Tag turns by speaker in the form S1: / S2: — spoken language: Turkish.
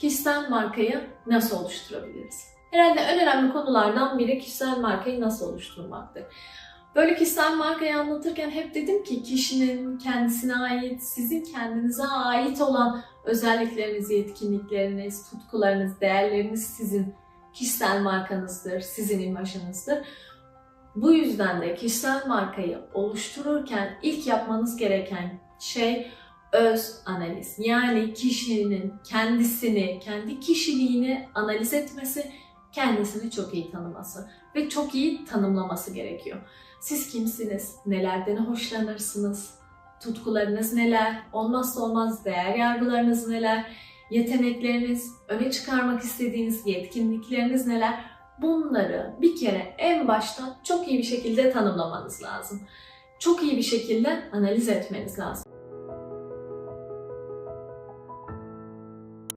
S1: kişisel markayı nasıl oluşturabiliriz? Herhalde en önemli konulardan biri kişisel markayı nasıl oluşturmaktır. Böyle kişisel markayı anlatırken hep dedim ki kişinin kendisine ait, sizin kendinize ait olan özellikleriniz, yetkinlikleriniz, tutkularınız, değerleriniz sizin kişisel markanızdır, sizin imajınızdır. Bu yüzden de kişisel markayı oluştururken ilk yapmanız gereken şey öz analiz. Yani kişinin kendisini, kendi kişiliğini analiz etmesi, kendisini çok iyi tanıması ve çok iyi tanımlaması gerekiyor. Siz kimsiniz? Nelerden hoşlanırsınız? Tutkularınız neler? Olmazsa olmaz değer yargılarınız neler? Yetenekleriniz, öne çıkarmak istediğiniz yetkinlikleriniz neler? Bunları bir kere en baştan çok iyi bir şekilde tanımlamanız lazım. Çok iyi bir şekilde analiz etmeniz lazım.